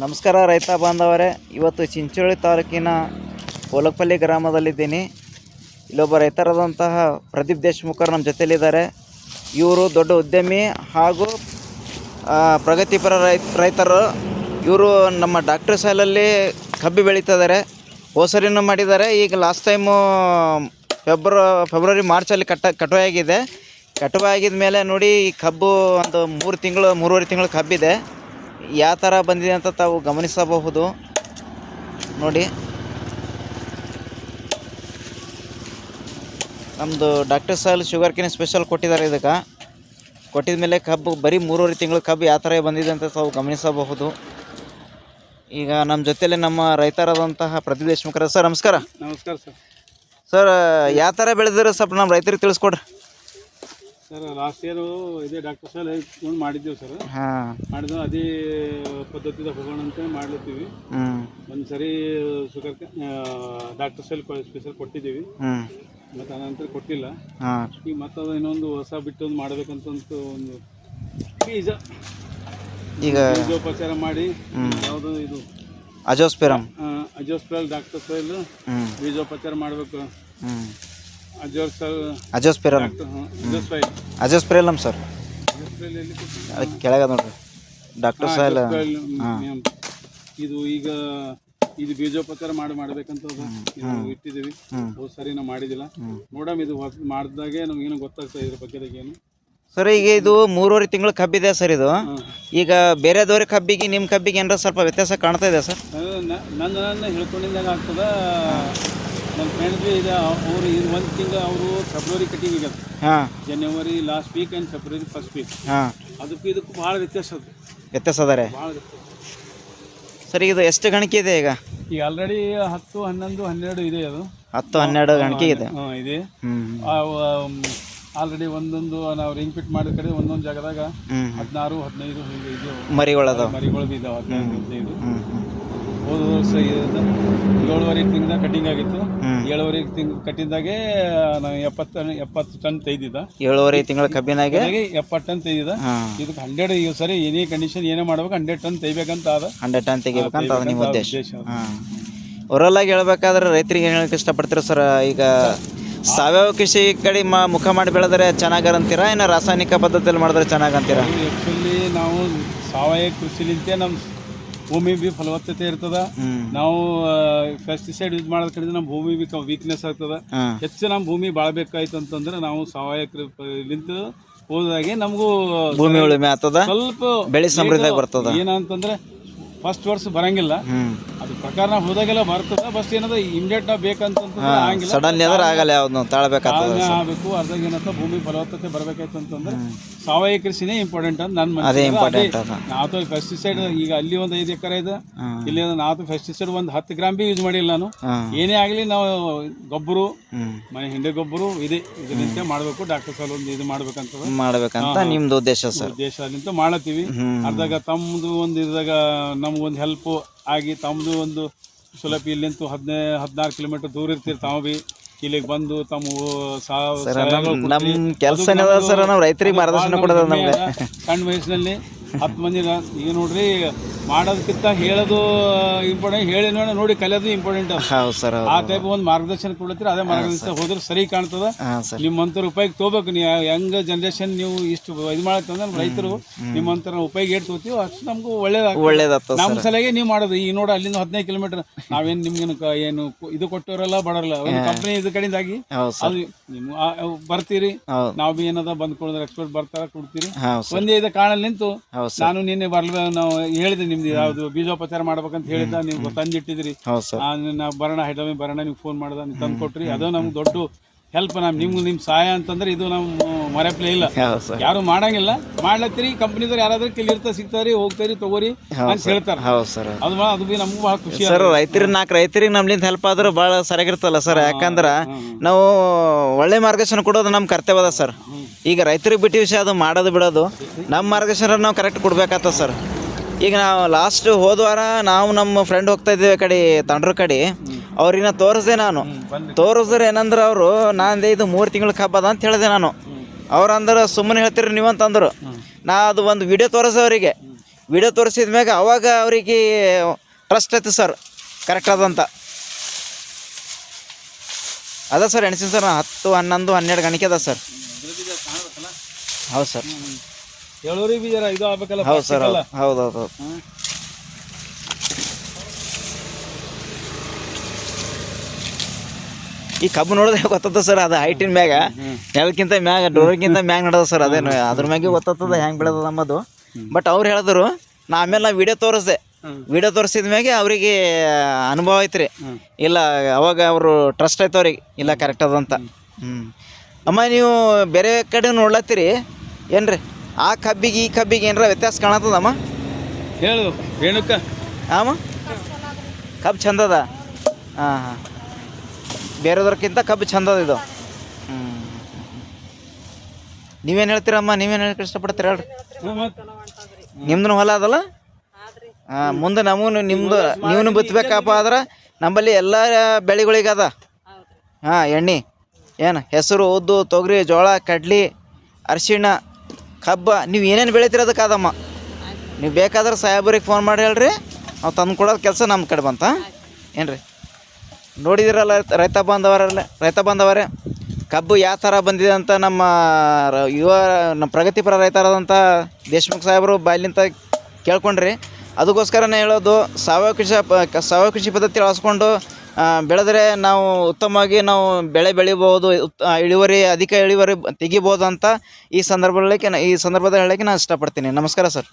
ನಮಸ್ಕಾರ ರೈತ ಬಾಂಧವರೇ. ಇವತ್ತು ಚಿಂಚೋಳಿ ತಾಲೂಕಿನ ಓಲಕಪಲ್ಲಿ ಗ್ರಾಮದಲ್ಲಿದ್ದೀನಿ. ಇಲ್ಲೊಬ್ಬ ರೈತರಾದಂತಹ ಪ್ರದೀಪ್ ದೇಶ್ಮುಖರ್ ನಮ್ಮ ಜೊತೆಯಲ್ಲಿದ್ದಾರೆ ಇವರು ದೊಡ್ಡ ಉದ್ಯಮಿ ಹಾಗೂ ಪ್ರಗತಿಪರ ರೈ, ರೈತರು. ಇವರು ನಮ್ಮ ಡಾಕ್ಟರ್ ಸಾಲಲ್ಲಿ ಕಬ್ಬು ಬೆಳೀತಿದ್ದಾರೆ. ಹೋಸರಿನೂ ಮಾಡಿದ್ದಾರೆ. ಈಗ ಲಾಸ್ಟ್ ಟೈಮು ಫೆಬ್ರ, ಫೆಬ್ರವರಿ, ಮಾರ್ಚಲ್ಲಿ ಕಟ್ಟ ಕಟಾವಾಗಿದೆ ಕಟಾವಾಗಿದ ಮೇಲೆ ನೋಡಿ ಈ ಕಬ್ಬು ಒಂದು ಮೂರು ತಿಂಗಳು, ಮೂರುವರೆ ತಿಂಗಳು ಕಬ್ಬಿದೆ. ಯಾವ ಥರ ಬಂದಿದೆ ಅಂತ ತಾವು ಗಮನಿಸಬಹುದು. ನೋಡಿ. ನಮ್ಮದು ಡಾಕ್ಟರ್ ಸಾಲ್ ಶುಗರ್ ಕೇನ್ ಸ್ಪೆಷಲ್ ಕೊಟ್ಟಿದ್ದಾರೆ ಇದಕ್ಕೆ. ಕೊಟ್ಟಿದ ಮೇಲೆ ಕಬ್ಬು ಬರೀ ಮೂರುವರೆ ತಿಂಗಳು ಕಬ್ಬು ಯಾವ ಥರ ಬಂದಿದೆ ಅಂತ ತಾವು ಗಮನಿಸಬಹುದು. ಈಗ ನಮ್ಮ ಜೊತೆಯಲ್ಲಿ ನಮ್ಮ ರೈತರಾದಂತಹ ಪ್ರತಿ ದೇಶ್ಮುಖರ ಸರ್ ನಮಸ್ಕಾರ. ನಮಸ್ಕಾರ ಸರ್. ಸರ್ ಯಾವ ಥರ ಬೆಳೆದಿರೋ ಸ್ವಲ್ಪ ನಮ್ಮ ರೈತರಿಗೆ ತಿಳಿಸ್ಕೊಡ್ರಿ. ಸರ್ ಲಾಸ್ಟ್ ಇಯರು ಇದೇ ಡಾಕ್ಟರ್ ಸರ್ ಹೇಳ್ಕೊಂಡು ಮಾಡಿದ್ದೀವಿ ಸರ್ ಹಾಂ. ಅದೇ ಪದ್ಧತಿದಾಗ ಹೋಗೋಣ ಅಂತ ಮಾಡ್ಲತ್ತೀವಿ. ಒಂದ್ಸರಿ ಒಂದು ಸರಿ ಶುಗರ್ ಡಾಕ್ಟರ್ ಸೆಲ್ ಸ್ಪೆಷಲ್ ಕೊಟ್ಟಿದ್ದೀವಿ. ಮತ್ತು ಅನಂತರ ಕೊಟ್ಟಿಲ್ಲ. ಈಗ ಮತ್ತೆ ಅದು ಇನ್ನೊಂದು ಹೊಸ ಬಿಟ್ಟು ಒಂದು ಮಾಡ್ಬೇಕಂತ ಒಂದು ಬೀಜ. ಈಗ ಬೀಜೋಪಚಾರ ಮಾಡಿ ಯಾವುದು ಇದು? ಅಜೋಸ್ಪಿರಮ್ ಅಜೋಸ್ಪೆರಲ್ ಡಾಕ್ಟರ್ ಸೆಲ್ ಬೀಜೋಪಚಾರ ಮಾಡಬೇಕು. ಡಾಕ್ಟರ್ ಅಜೋಸ್ಪೈಲ್ ಅಜೋಸ್ಪಿರಲಮ್ ಸರ್. ಕೆಳಗ ನೋಡ್ರಿ. ಡಾಕ್ಟರ್ ಸಾಹೇಲ್. ಇದು ಈಗ ಇದು ಬೀಜೋಪಚಾರ ಮಾಡಿ ಮಾಡ್ಬೇಕಂತ ಇಟ್ಟಿದ್ದೀವಿ. ಹೋದ್ ಸರಿ ನಾವು ಮಾಡಿದಿಲ್ಲ. ನೋಡಮ್ ಇದು ಮಾಡಿದಾಗೆ ನಮ್ಗೇನು ಗೊತ್ತಾಗ್ತದೆ ಇದ್ರ ಬಗ್ಗೆ ಏನು? ಸರ್ ಈಗ ಇದು ಮೂರುವರೆ ತಿಂಗಳು ಕಬ್ಬಿದೆ ಸರ್ ಇದು. ಈಗ ಬೇರೆದವ್ರ ಕಬ್ಬಿಗೆ ನಿಮ್ಮ ಕಬ್ಬಿಗೆ ಏನಾರ ಸ್ವಲ್ಪ ವ್ಯತ್ಯಾಸ ಕಾಣ್ತಾ ಇದೆ ಸರ್? ನನ್ನ ನನ್ನ ಹೇಳ್ಕೊಂಡಿದ್ದಾಗ ಆಗ್ತದ. ನನ್ನ ಫ್ರೆಂಡ್ ಬಿ ಇದೆ ಅವರು ಇದು ಒಂದು ತಿಂಗಳು ಅವರು ಫೆಬ್ರವರಿ ಕಟಿಂಗ್ ಈಗ ಹಾಂ. January last week and February first week ಹಾಂ. ಅದಕ್ಕೂ ಇದಕ್ಕೂ ಭಾಳ ವ್ಯತ್ಯಾಸ ಅದು. ವ್ಯತ್ಯಾಸ ಅದಾರೆ? ಭಾಳ ವ್ಯತ್ಯಾಸ. ಸರ್ ಇದು ಎಷ್ಟು ಗಣಿಕೆ ಇದೆ ಈಗ? ಈಗ ಆಲ್ರೆಡಿ ಹತ್ತು ಹನ್ನೊಂದು ಹನ್ನೆರಡು ಇದೆ ಅದು. ಹತ್ತು ಹನ್ನೆರಡು ಗಣಿಕೆ ಇದೆ. ಹಾಂ ಇದೆ. ಆಲ್ರೆಡಿ ಒಂದೊಂದು ನಾವು ರಿಂಗ್ ಫಿಟ್ ಮಾಡಿದ ಕಡೆ ಒಂದೊಂದು ಜಾಗದಾಗ ಹದಿನಾರು ಹದಿನೈದು ಹಿಂಗೆ ಇದು ಮರಿಗಳದ ಮರಿಗಳು ಇದಾವೆ ಹದಿನೈದು ಹದಿನೈದು. ಏಳುವರೆ ತಿಂಗ್ದ ಕಟಿಂಗ್ ಆಗಿತ್ತು. ಏಳುವರೆ ತಿಂಗ್ ಕಟ್ಟಿದಾಗೆ ನಾವು ಎಪ್ಪತ್ತು ಎಪ್ಪತ್ತು ಟನ್ ತೆಗೆದಿದ್ದ. ಏಳುವರೆ ತಿಂಗಳ ಕಬ್ಬಿನಾಗೆ? ಎಪ್ಪತ್ತು ಟನ್ ತೆಗ್ದಿದ ಇದಕ್ಕೆ ಹಂಡ್ರೆಡ್ ಈ ಸರಿ ಏನೇ ಕಂಡೀಷನ್ ಏನೇ ಮಾಡ್ಬೇಕು ಹಂಡ್ರೆಡ್ ಟನ್ ತೆಗಿಬೇಕಂತ ಅದ ಹಂಡ್ರೆಡ್ ಟನ್ ತೆಗಿಬೇಕಂತ ನಿಮ್ಮ ಉದ್ದೇಶ. ಉದ್ದೇಶ ಆಗಿ ಹೇಳ್ಬೇಕಾದ್ರೆ ರೈತರಿಗೆ ಏನು ಹೇಳಕ್ಕೆ ಇಷ್ಟಪಡ್ತೀರ ಸರ್? ಈಗ ಸಾವಯವ ಕೃಷಿ ಕಡೆ ಮ ಮುಖ ಮಾಡಿ ಬೆಳೆದ್ರೆ ಚೆನ್ನಾಗರ ಏನೋ ರಾಸಾಯನಿಕ ಪದ್ಧತಿಯಲ್ಲಿ ಮಾಡಿದ್ರೆ ಚೆನ್ನಾಗಂತೀರಾ ಆ್ಯಕ್ಚುಲಿ ನಾವು ಸಾವಯವ ಕೃಷಿಲಿಂತೆ ನಮ್ಮ ಭೂಮಿ ಬಿ ಫಲವತ್ತತೆ ಇರ್ತದ. ನಾವು ಪೆಸ್ಟಿಸೈಡ್ ಯೂಸ್ ಮಾಡೋದ್ ಕಡೆ ನಮ್ಮ ಭೂಮಿ ಬಿ ವೀಕ್ನೆಸ್ ಆಗ್ತದ. ಹೆಚ್ಚು ನಮ್ಮ ಭೂಮಿ ಬಾಳ್ಬೇಕಾಯ್ತು ಅಂತಂದ್ರೆ ನಾವು ಸಾವಯವ ಕೃ- ಹೋದಾಗೆ ನಮಗೂ ಭೂಮಿ ಉಳುಮೆ ಆಗ್ತದ. ಸ್ವಲ್ಪ ಬೆಳೆ ಸಮೃದ್ಧ ಬರ್ತದ. ಏನಂತಂದ್ರೆ ಫಸ್ಟ್ ವರ್ಷ ಬರಂಗಿಲ್ಲ. ಅದ್ರ ಪ್ರಕಾರ ನಾವು ಹೋದಾಗೆಲ್ಲ ಬರ್ತದ ಬಸ್ ಏನದ ಇಮಿಡಿಯೇಟ್ ನಾವು ಬೇಕಂತಂದ್ರೆ ಆಗಿಲ್ಲ ಸಡನ್ಲಿ ಅಂದ್ರೆ ಆಗಲ್ಲ ಯಾವ್ದು ತಾಳ್ಬೇಕಾಗ್ತದ ಆಗ್ಬೇಕು ಅರ್ಧಾಗ ಏನಂತ ಭೂಮಿ ಫಲವತ್ತತೆ ಬರ್ಬೇಕಾಯ್ತು ಅಂತಂದ್ರೆ ಸಾವಯವ ಕೃಷಿನೇ ಇಂಪಾರ್ಟೆಂಟ್ ಅಂತ ನನ್ನ ಅದೇ ಇಂಪಾರ್ಟೆಂಟ್ ಅದ. ಪೆಸ್ಟಿಸೈಡ್ ಈಗ ಅಲ್ಲಿ ಒಂದು ಐದು ಎಕರೆ ಇದೆ. ಇಲ್ಲಿ ನಾವು ಪೆಸ್ಟಿಸೈಡ್ ಒಂದು ಹತ್ತು ಗ್ರಾಮ್ ಬಿ ಯೂಸ್ ಮಾಡಿಲ್ಲ ನಾನು. ಏನೇ ಆಗಲಿ ನಾವು ಗೊಬ್ಬರು ಮನೆ ಹಿಂದೆ ಗೊಬ್ಬರು ಇದೆ. ಇದರಿಂದ ಮಾಡಬೇಕು ಡಾಕ್ಟರ್ ಸಲ ಒಂದು ಇದು ಮಾಡ್ಬೇಕಂತ ಮಾಡ್ಬೇಕಂತ ನಿಮ್ದು ಉದ್ದೇಶ ಸರ್. ಉದ್ದೇಶ ಮಾಡತ್ತೀವಿ ಅರ್ಧಾಗ ತಮ್ಮದು ಒಂದು ಇದ್ದಾಗ ನಮ್ಗೊಂದು ಹೆಲ್ಪ್ ಆಗಿ ತಮ್ಮದು ಒಂದು ಸುಲಭ ಇಲ್ಲಿಂತೂ ಹದಿನೈ ಹದಿನಾರು ಕಿಲೋಮೀಟರ್ ದೂರ ಇರ್ತೀರಿ ತಾವು ಬಿ. ಇಲ್ಲಿಗೆ ಬಂದು ತಮ್ಮ ಸರ್ ಸಹಾಯಗಳು ನಮ್ ಕೊಡ್ತೀರಿ. ನಮ್ ಕೆಲಸ ಏನದ ನಮ್ದು ಸರ್ ನಾವು ರೈತರಿಗೆ ಮಾರ್ಗದರ್ಶನ ಕೊಡೋದು ನಮ್ಗೆ. ಸಣ್ಣ ವಯಸ್ಸಿನಲ್ಲಿ ಹತ್ತು ಮಂದಿ ಈಗ ನೋಡ್ರಿ ಮಾಡೋದಕ್ಕಿಂತ ಹೇಳೋದು ಇಂಪಾರ್ಟೆಂಟ್ ಹೇಳಿ ನೋಡಿ ನೋಡಿ ಕಲಿಯೋದು ಇಂಪಾರ್ಟೆಂಟ್ ಹೌದು ಸರ್ ಆ ಟೈಪ್ ಒಂದು ಮಾರ್ಗದರ್ಶನ ಕೊಡ್ತೀರಿ ಅದೇ ಮಾರ್ಗದರ್ಶನ ಹೋದ್ರೆ ಸರಿ ಕಾಣ್ತದ. ನಿಮ್ಮ ಅಂತ ನಿಮ್ಮಂತರ ಉಪಯೋಗ ತಗೋಬೇಕು. ನೀವು ಯಂಗ್ ಜನರೇಷನ್ ನೀವು ಇಷ್ಟು ಇದು ಮಾಡತ್ತಂದ್ರೆ ರೈತರು ನಿಮ್ಮಂತರ ಉಪಯೋಗ ಏಟ್ ತಗೋತೀವಿ ಅಷ್ಟು ನಮಗೂ ಒಳ್ಳೇದ ಒಳ್ಳೇದ ನಮ್ಮ ಸಲಗೆ ನೀವು ಮಾಡೋದು. ಈ ನೋಡ ಅಲ್ಲಿಂದ ಹದಿನೈದು ಕಿಲೋಮೀಟರ್. ನಾವೇನು ನಿಮ್ಗೆ ಏನು ಇದು ಕೊಟ್ಟಿರಲ್ಲ ಬಡರಲ್ಲ ಒಂದು ಕಂಪ್ನಿ ಇದು ಕಡೆಯಿಂದಾಗಿ ಅದು ನೀವು ಬರ್ತೀರಿ. ನಾವು ಬಿ ಏನದ ಬಂದ್ ಕೊಡಿದ್ರೆ ಎಕ್ಸ್ಪರ್ಟ್ ಬರ್ತಾರ ಕೊಡ್ತೀರಿ. ಒಂದೇ ಇದು ಕಾಣಲ್ಲಿ ನಿಂತು ನಾನು ನಿನ್ನೆ ಬರ್ಲ ನಾವು ಹೇಳಿದೆ ನಿಮ್ದು ಯಾವ್ದು ಬೀಜೋಪಚಾರ ಮಾಡ್ಬೇಕಂತ ಹೇಳಿದ ನೀವು ತಂದಿಟ್ಟಿದ್ರಿ ನಾವು ಬರೋಣ ಹೈದರಾಬಾದ್ ಬರೋಣ ನೀವು ಫೋನ್ ಮಾಡ್ದ ನೀವು ತಂದು ಕೊಟ್ರಿ. ಅದು ನಮ್ಗೆ ದೊಡ್ಡ ಹೆಲ್ಪ್ ನಮ್ ನಿಮ್ಗೆ ನಿಮ್ ಸಹಾಯ ಅಂತಂದ್ರೆ ಇದು ನಾವು ಮರೆಪ್ಲೇ ಇಲ್ಲ. ಹೌದು ಸರ್. ಯಾರು ಮಾಡಂಗಿಲ್ಲ. ಮಾಡ್ಲತ್ತೀರಿ ಕಂಪ್ನಿದವ್ರು ಯಾರಾದ್ರೂ ಕೆಲಿರ್ತ ಸಿಗ್ತಾರಿ ಹೋಗ್ತಾರಿ ತಗೋರಿ ಅಂತ ಹೇಳ್ತಾರ. ಹೌದು ಸರ್. ಅದು ಬಾ- ಅದು ಬಿ ನಮಗೂ ಭಾಳ ಖುಷಿ ಸರ್ ರೈತರಿಗೆ ನಾಲ್ಕು ರೈತರಿಗೆ ನಮ್ಲಿಂದ ಹೆಲ್ಪ್ ಆದ್ರೆ ಭಾಳ ಸರಿಯಾಗಿರ್ತಲ್ಲ ಸರ್. ಯಾಕಂದ್ರೆ ನಾವು ಒಳ್ಳೆ ಮಾರ್ಗದರ್ಶನ ಕೊಡೋದು ನಮ್ಮ ಕರ್ತವ್ಯ ಅದ ಸರ್. ಈಗ ರೈತರಿಗೆ ಬಿಟ್ಟು ವಿಷಯ ಅದು ಮಾಡೋದು ಬಿಡೋದು. ನಮ್ಮ ಮಾರ್ಗದರ್ಶನ ನಾವು ಕರೆಕ್ಟ್ ಕೊಡ್ಬೇಕಾಗ್ತದೆ ಸರ್. ಈಗ ನಾವು ಲಾಸ್ಟ್ ಹೋದ ವಾರ ನಾವು ನಮ್ಮ ಫ್ರೆಂಡ್ ಹೋಗ್ತಾ ಇದ್ದೇವೆ ಕಡೆ ತಂಡ್ರ ಕಡೆ. ಅವ್ರಿಗೆ ತೋರಿಸ್ದೆ ನಾನು. ತೋರಿಸಿದ್ರೆ ಏನಂದ್ರೆ ಅವರು ನಾನು ಇದು ಮೂರು ತಿಂಗಳ ಕಬ್ಬದ ಅದ ಅಂತ ಹೇಳಿದೆ ನಾನು. ಅವ್ರಂದ್ರೆ ಸುಮ್ಮನೆ ಹೇಳ್ತೀರಿ ನೀವು ಅಂತಂದರು ನಾ ಅದು ಒಂದು ವಿಡಿಯೋ ತೋರಿಸೆ ಅವರಿಗೆ. ವಿಡಿಯೋ ತೋರಿಸಿದ ಮ್ಯಾಗ ಅವಾಗ ಅವರಿಗೆ ಟ್ರಸ್ಟ್ ಐತೆ ಸರ್ ಕರೆಕ್ಟ್ ಅದಂತ ಅದ ಸರ್ ಎಣಿಸಿನ ಸರ್ ಹತ್ತು ಹನ್ನೊಂದು ಹನ್ನೆರಡು ಗಣಿಕೆ ಅದ ಸರ್ ಹೌದು ಸರ್ ಹೇಳೋರಿಗೆ ಬೀಜರ ಇದು ಆಗ್ಬೇಕಲ್ಲ ಹೌದು ಸರ್. ಹೌದು ಹೌದು ಹೌದು ಈ ಕಬ್ಬು ನೋಡಿದ್ರೆ ಗೊತ್ತದ ಸರ್ ಅದು ಹೈಟಿನ ಮ್ಯಾಗ. ನೆಲಕ್ಕಿಂತ ಮ್ಯಾಗ ಡೋರ್ಗಿಂತ ಮ್ಯಾಗ ನಡೆದ ಸರ್ ಅದೇನು ಅದ್ರ ಮ್ಯಾಗೆ ಗೊತ್ತದ ಹೆಂಗೆ ಬೆಳೆದ ನಮ್ಮದು ಬಟ್ ಅವ್ರು ಹೇಳಿದ್ರು ನಾ ಆಮೇಲೆ ನಾ ವಿಡಿಯೋ ತೋರಿಸ್ದೆ. ವಿಡಿಯೋ ತೋರಿಸಿದ ಮ್ಯಾಗೆ ಅವರಿಗೆ ಅನುಭವ ಐತ್ರಿ. ಇಲ್ಲ ಅವಾಗ ಅವರು ಟ್ರಸ್ಟ್ ಆಯ್ತು ಅವ್ರಿಗೆ. ಇಲ್ಲ ಕರೆಕ್ಟ್ ಅದಂತ ಹ್ಞೂ ಅಮ್ಮ ನೀವು ಬೇರೆ ಕಡೆ ನೋಡ್ಲತ್ತೀರಿ? ಏನ್ರಿ? ಆ ಕಬ್ಬಿಗೆ ಈ ಕಬ್ಬಿಗೆ ಏನರ ವ್ಯತ್ಯಾಸ ಕಾಣತ್ತದಮ್ಮ? ಹೇಳು ರೇಣುಕ. ಆಮ? ಕಬ್ಬು ಚಂದದ? ಹಾಂ ಹಾಂ. ಬೇರೆದವ್ರಕ್ಕಿಂತ ಕಬ್ಬು ಚಂದದ ಇದು. ಹ್ಞೂ ನೀವೇನು ಹೇಳ್ತೀರಮ್ಮ ನೀವೇನು ಹೇಳಕ್ಕೆ ಇಷ್ಟಪಡ್ತೀರ ಹೇಳ್ರಿ. ನಿಮ್ದು ಹೊಲ ಅದಲ್ಲ? ಹಾಂ ಮುಂದೆ ನಮಗೂ ನಿಮ್ಮದು ನೀವು ಬಿತ್ತಬೇಕಪ್ಪ ಆದ್ರೆ ನಂಬಲ್ಲಿ ಎಲ್ಲ ಬೆಳೆಗಳಿಗೆ ಅದ. ಹಾಂ ಎಣ್ಣೆ. ಏನು ಹೆಸರು ಉದ್ದು ತೊಗರಿ ಜೋಳ ಕಡ್ಲಿ ಅರಿಶಿಣ ಕಬ್ಬ, ನೀವು ಏನೇನು ಬೆಳಿತೀರ ಅದಕ್ಕೆ ಅದಮ್ಮ ನೀವು ಬೇಕಾದ್ರೆ ಸಾಹೇಬ್ರಿಗೆ ಫೋನ್ ಮಾಡಿ ಹೇಳ್ರಿ. ನಾವು ತಂದು ಕೊಡೋದು ಕೆಲಸ ನಮ್ಮ ಕಡೆ ಬಂತ. ಏನು ರೀ ನೋಡಿದಿರಲ್ಲ ರೈತ ಬಾಂಧವರಲ್ಲ, ರೈತ ಬಾಂಧವರೇ? ಕಬ್ಬು ಯಾವ ಥರ ಬಂದಿದೆ ಅಂತ ನಮ್ಮ ಯುವ, ನಮ್ಮ ಪ್ರಗತಿಪರ ರೈತರಾದಂಥ ದೇಶಮುಖ್ ಸಾಹೇಬರು ಬಾಯ್ಲಿಂತ ಕೇಳ್ಕೊಂಡ್ರಿ. ಅದಕ್ಕೋಸ್ಕರನೇ ಹೇಳೋದು, ಸಾವಯವ ಕೃಷಿ ಸಾವಯವ ಕೃಷಿ ಪದ್ಧತಿ ಅಳಸ್ಕೊಂಡು ಬೆಳೆದ್ರೆ ನಾವು ಉತ್ತಮವಾಗಿ ನಾವು ಬೆಳೆ ಬೆಳಿಬೋದು, ಉತ್- ಇಳುವರಿ, ಅಧಿಕ ಇಳುವರಿ ತೆಗಿಬೋದು ಅಂತ ಈ ಸಂದರ್ಭದಲ್ಲಿ ಈ ಸಂದರ್ಭದಲ್ಲಿ ಹೇಳೋಕ್ಕೆ ನಾನು ಇಷ್ಟಪಡ್ತೀನಿ. ನಮಸ್ಕಾರ ಸರ್.